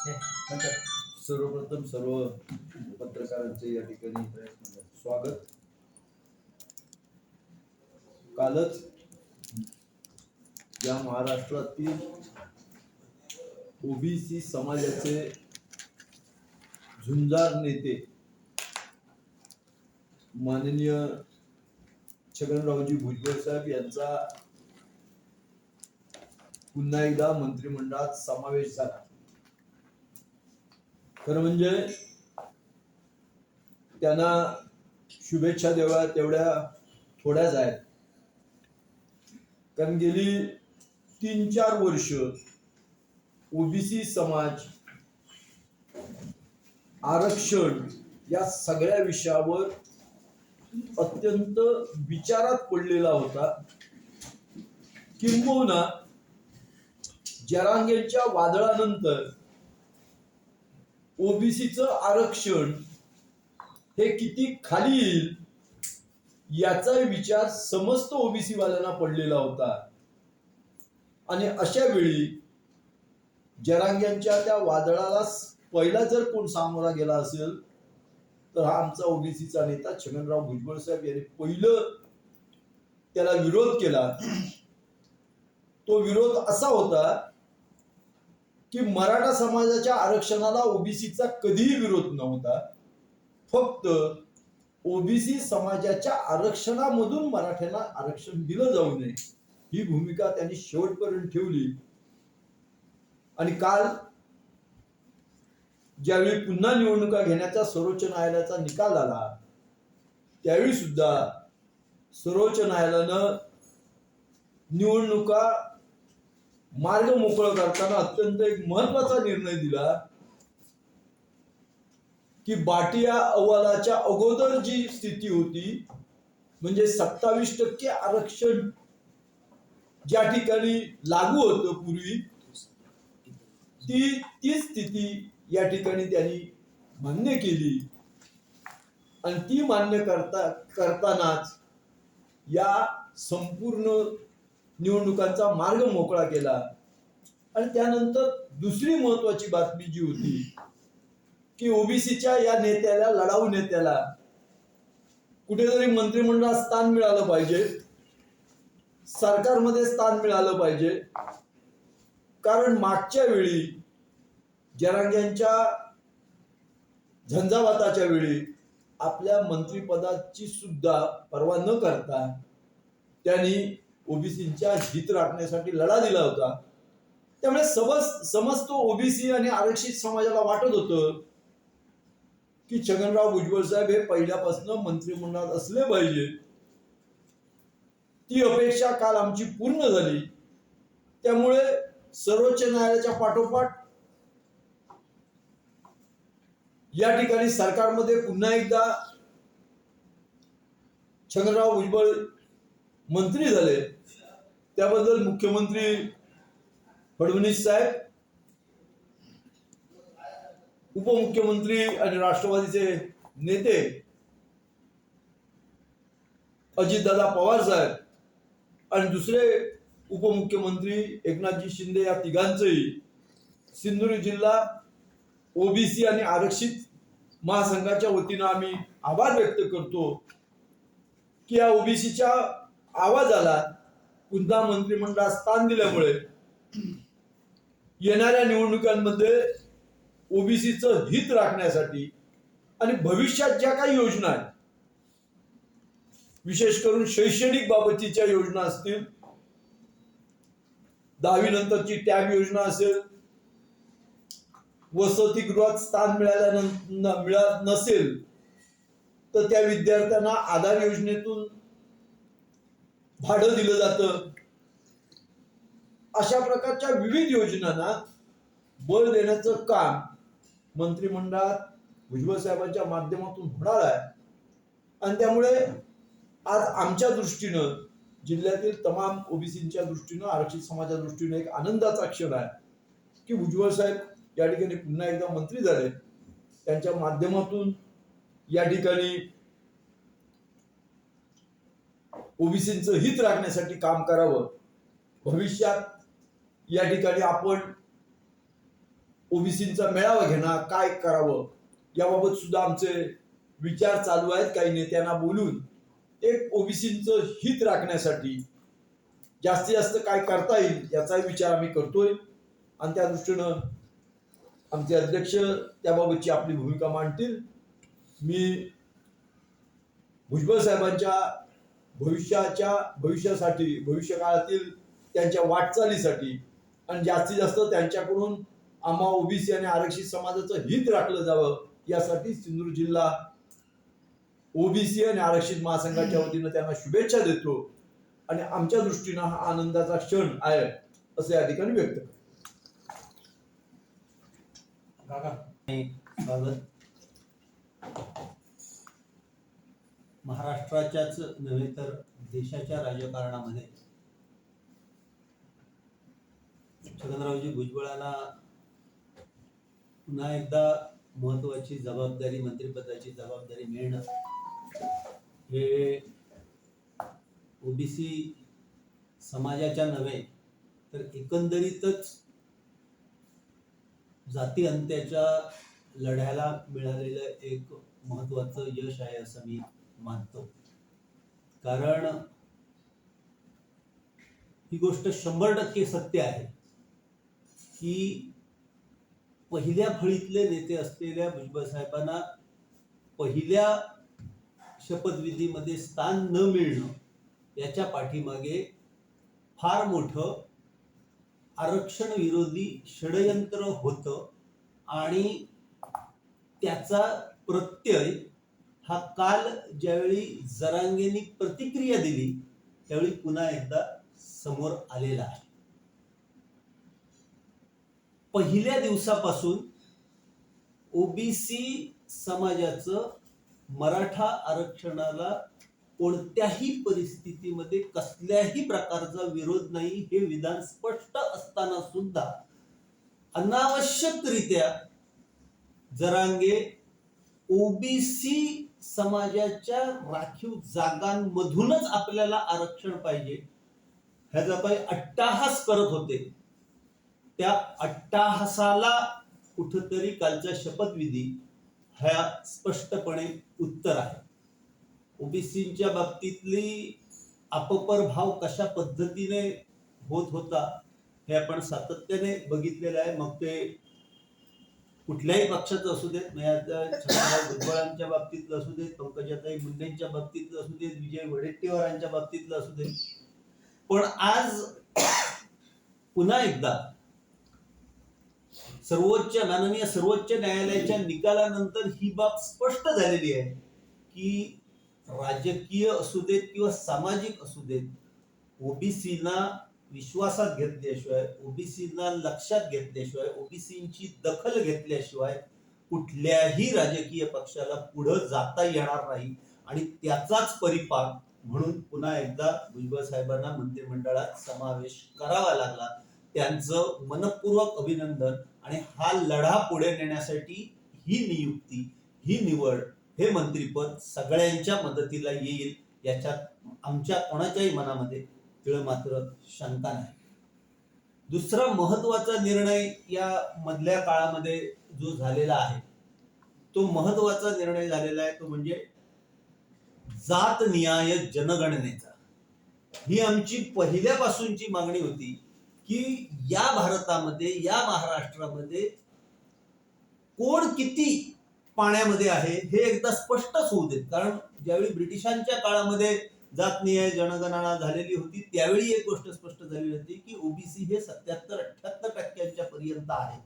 सर्वप्रथम सर्व पत्रकारांचे या ठिकाणी स्वागत. कालच या महाराष्ट्रातील ओबीसी समाजाचे झुंजार नेते माननीय छगनरावजी भुजबळ साहेब यांचा पुन्हा एकदा मंत्रिमंडळात समावेश झाला. खरं म्हणजे त्यांना शुभेच्छा देवा तेवढ्या थोड्याच आहेत. कारण गेली तीन चार वर्ष ओबीसी समाज आरक्षण या सगळ्या विषयावर अत्यंत विचारात पडलेला होता. किंबहुना जरांगेच्या वादळानंतर ओबीसीचं आरक्षण हे किती खाली येईल याचा विचार समस्त ओबीसी वाल्यांना पडलेला होता. आणि अशा वेळी जरांग्यांच्या त्या वादळाला पहिला जर कोण सामोरा गेला असेल तर हा आमचा ओबीसीचा नेता छगनराव भुजबळ साहेब यांनी पहिलं त्याला विरोध केला. तो विरोध असा होता की मराठा समाजाच्या आरक्षणाला ओबीसीचा कधीही विरोध नव्हता. फक्त ओबीसी समाजाच्या आरक्षणामधून मराठ्यांना आरक्षण दिलं जाऊ नये. ही भूमिका त्यांनी शेवटपर्यंत ठेवली. आणि काल ज्यावेळी पुन्हा निवडणुका घेण्याचा सर्वोच्च न्यायालयाचा निकाल आला त्यावेळी सुद्धा सर्वोच्च न्यायालयानं निवडणुका मार्ग मोकळा करताना अत्यंत एक महत्त्वाचा निर्णय दिला की बाटिया अहवालाच्या अगोदर जी स्थिती होती म्हणजे सत्तावीस टक्के आरक्षण ज्या ठिकाणी लागू होतं पूर्वी ती ती स्थिती या ठिकाणी त्यांनी मान्य केली. आणि ती मान्य करता करतानाच या संपूर्ण निवडणुकांचा मार्ग मोकळा केला. आणि त्यानंतर दुसरी महत्वाची बातमी जी होती की ओबीसीच्या या नेत्याला लढाऊ नेत्याला कुठेतरी मंत्रिमंडळात स्थान मिळालं पाहिजे. सरकारमध्ये स्थान मिळालं पाहिजे. कारण मागच्या वेळी जरांग्यांच्या झंझावाताच्या वेळी आपल्या मंत्रिपदाची सुद्धा पर्वा न करता त्यांनी ओबीसीच्या हित राखण्यासाठी लढा दिला होता. त्यामुळे समज समस्त ओबीसी आणि आरक्षित समाजाला वाटत होतं की छगनराव भुजबळ साहेब हे पहिल्यापासून मंत्रिमंडळात असले पाहिजे. ती अपेक्षा काल आमची पूर्ण झाली. त्यामुळे सर्वोच्च न्यायालयाच्या पाठोपाठ या ठिकाणी सरकारमध्ये पुन्हा एकदा छगनराव भुजबळ मंत्री झाले. त्याबद्दल मुख्यमंत्री फडणवीस साहेब उपमुख्यमंत्री आणि राष्ट्रवादीचे नेते अजितदादा पवार साहेब आणि दुसरे उपमुख्यमंत्री एकनाथजी शिंदे या तिघांचंही सिंधुदुर्ग जिल्हा ओबीसी आणि आरक्षित महासंघाच्या वतीनं आम्ही आभार व्यक्त करतो की या ओबीसीच्या आवाजाला पुन्हा मंत्रिमंडळात स्थान दिल्यामुळे येणाऱ्या निवडणुकांमध्ये ओबीसीचं हित राखण्यासाठी आणि भविष्यात ज्या काही योजना आहेत विशेष करून शैक्षणिक बाबतीच्या योजना असतील दहावी नंतरची टॅब योजना असेल वसतिगृहात स्थान मिळाल्यानंतर मिळत नसेल तर त्या विद्यार्थ्यांना आधार योजनेतून भाडं दिलं जातं. अशा प्रकारच्या विविध योजनांना बळ देण्याचं काम मंत्रिमंडळात भुजबळ साहेबांच्या माध्यमातून होणार आहे. आणि त्यामुळे आज आमच्या दृष्टीनं जिल्ह्यातील तमाम ओबीसीच्या दृष्टीनं आरक्षित समाजाच्या दृष्टीनं एक आनंदाचा क्षण आहे की भुजबळ साहेब या ठिकाणी पुन्हा एकदा मंत्री झाले. त्यांच्या माध्यमातून या ठिकाणी ओबीसीचं हित राखण्यासाठी काम करावं. भविष्यात या ठिकाणी आपण ओबीसीचा मेळावा घेणार काय करावं याबाबत सुद्धा आमचे विचार चालू आहेत काही नेत्यांना बोलून. एक ओबीसीचं हित राखण्यासाठी जास्तीत जास्त काय करता येईल याचाही विचार आम्ही करतोय. आणि त्या दृष्टीनं आमचे अध्यक्ष त्याबाबतची आपली भूमिका मांडतील. मी भुजबळ साहेबांच्या भविष्याच्या भविष्यासाठी भविष्यकाळातील त्यांच्या वाटचालीसाठी आणि जास्तीत जास्त त्यांच्याकडून आम्हा ओबीसी आणि आरक्षित समाजाचं हित राखलं जावं यासाठी सिंधुदुर्ग जिल्हा ओबीसी आणि आरक्षित महासंघाच्या वतीनं त्यांना शुभेच्छा देतो. आणि आमच्या दृष्टीनं हा आनंदाचा क्षण आहे असं या ठिकाणी व्यक्त करतो स्वागत महाराष्ट्राच्याच नव्हे तर देशाच्या राजकारणामध्ये. छगनरावजी भुजबळांना पुन्हा एकदा महत्वाची जबाबदारी मंत्रिपदाची जबाबदारी मिळणं हे ओबीसी समाजाच्या नव्हे तर एकंदरीतच जाती अंत्याच्या लढ्याला मिळालेलं एक महत्वाचं यश आहे असं मी मानतो. कारण ही गोष्ट शंभर टक्के सत्य आहे की पहिल्या फळीतले नेते असलेल्या भुजबळ साहेबांना पहिल्या शपथविधीमध्ये स्थान न मिळणं याच्या पाठीमागे फार मोठं आरक्षण विरोधी षडयंत्र होतं आणि त्याचा प्रत्यय हा काल ज्यावेळी जरांगेनी प्रतिक्रिया दिली त्यावेळी पुन्हा एकदा समोर आलेला आहे. पहिल्या दिवसापासून ओबीसी समाजाचं मराठा आरक्षणाला कोणत्याही परिस्थितीमध्ये कसल्याही प्रकारचा विरोध नाही हे विधान स्पष्ट असताना सुद्धा अनावश्यकरित्या जरांगे ओबीसी समाजाच्या राखीव जागांमधूनच आपल्याला आरक्षण पाहिजे. ह्याचा काही अट्टाहास करत होते त्या अट्टाहासाला कुठंतरी कालचा शपथविधी ह्या स्पष्टपणे उत्तर आहे. ओबीसीच्या बाबतीतली अपप्रभाव कशा पद्धतीने होत होता हे आपण सातत्याने बघितलेलं आहे. मग ते कुठल्याही पक्षाचं असू देत भुजबळांच्या बाबतीतलं असू देत पंकजाताई मुंडेंच्या बाबतीतलं असू देत विजय वडेट्टीवारांच्या बाबतीतलं असू देत. पण आज पुन्हा एकदा सर्वोच्च माननीय सर्वोच्च न्यायालयाच्या निकालानंतर ही बाब स्पष्ट झालेली आहे की राजकीय असू देत किंवा सामाजिक असू देत ओबीसीना विश्वासात घेतल्याशिवाय ओबीसीना लक्षात घेतल्याशिवाय ओबीसीची दखल घेतल्याशिवाय कुठल्याही राजकीय पक्षाला पुढं जाता येणार नाही. आणि त्याचाच परिपाक म्हणून पुन्हा एकदा भुजबळ साहेबांना मंत्रिमंडळात समावेश करावा लागला. त्यांचं मनपूर्वक अभिनंदन आणि हा लढा पुढे नेण्यासाठी ही नियुक्ती ही निवड हे मंत्रीपद सगळ्यांच्या मदतीला येईल याच्यात आमच्या कोणाच्याही मनामध्ये तिळ मात्र शंका नाही. दुसरा महत्त्वाचा निर्णय या मधल्या काळामध्ये जो झालेला आहे तो महत्त्वाचा निर्णय झालेला आहे तो म्हणजे जात न्याय जनगणनेचा. ही आमची पहिल्यापासूनची मागणी होती की या भारतामध्ये या महाराष्ट्रामध्ये कोण किती पाण्यामध्ये आहे हे एकदा स्पष्टच होऊ देत. कारण ज्यावेळी ब्रिटिशांच्या काळामध्ये जातनीय जनगणना झालेली होती. त्यावेळी एक गोष्ट स्पष्ट झाली होती की ओबीसी हे सत्याहत्तर अठ्याहत्तर टक्क्यांच्या पर्यंत आहे.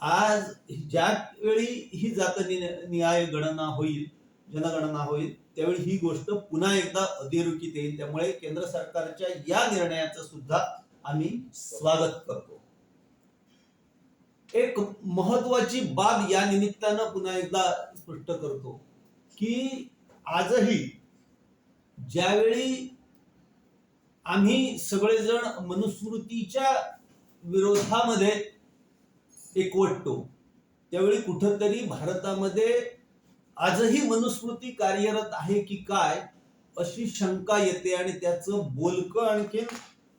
आज ज्या वेळी ही जात न्याय गणना होईल जनगणना होईल त्यावेळी ही गोष्ट पुन्हा एकदा अधोरेखित येईल. त्यामुळे केंद्र सरकारच्या या निर्णयाचं सुद्धा आम्ही स्वागत करतो. एक महत्वाची बाब या निमित्तानं पुन्हा एकदा स्पष्ट करतो की आजही ज्यावेळी आम्ही सगळेजण मनुस्मृतीच्या विरोधामध्ये एकवटतो त्यावेळी कुठंतरी भारतामध्ये आजही मनुस्मृती कार्यरत आहे की काय अशी शंका येते आणि त्याचं बोलकं आणखीन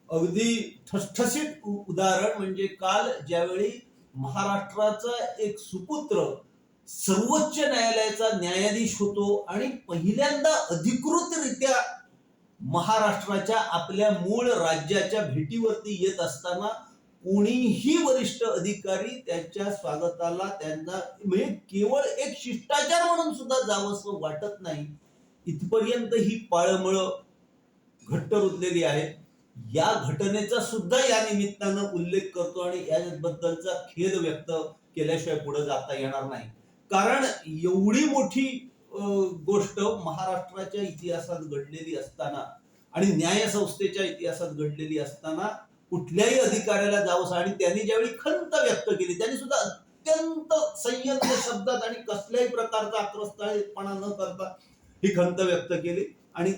अगदी ठसठसीत उदाहरण म्हणजे काल ज्यावेळी महाराष्ट्राचा एक सुपुत्र सर्वोच्च न्यायालयाचा न्यायाधीश होतो आणि पहिल्यांदा अधिकृतरित्या महाराष्ट्राच्या आपल्या मूळ राज्याच्या भेटीवरती येत असताना कोणीही वरिष्ठ अधिकारी त्यांच्या स्वागताला त्यांना म्हणजे केवळ एक शिष्टाचार म्हणून सुद्धा जावंसं वाटत नाही. इथपर्यंत ही पाळमळ घट्ट रुजलेली आहे या घटनेचा सुद्धा या निमित्तानं उल्लेख करतो आणि याबद्दलचा खेद व्यक्त केल्याशिवाय पुढे जाता येणार नाही. कारण एवढी मोठी गोष्ट महाराष्ट्राच्या इतिहासात घडलेली असताना आणि न्याय संस्थेच्या इतिहासात घडलेली असताना कुठल्याही अधिकाऱ्याला जावंसं आणि त्यांनी ज्यावेळी खंत व्यक्त केली त्यांनी सुद्धा अत्यंत संयंत्र शब्दात आणि कसल्याही प्रकारचा आक्रस्ताळेपणा न करता ही खंत व्यक्त केली आणि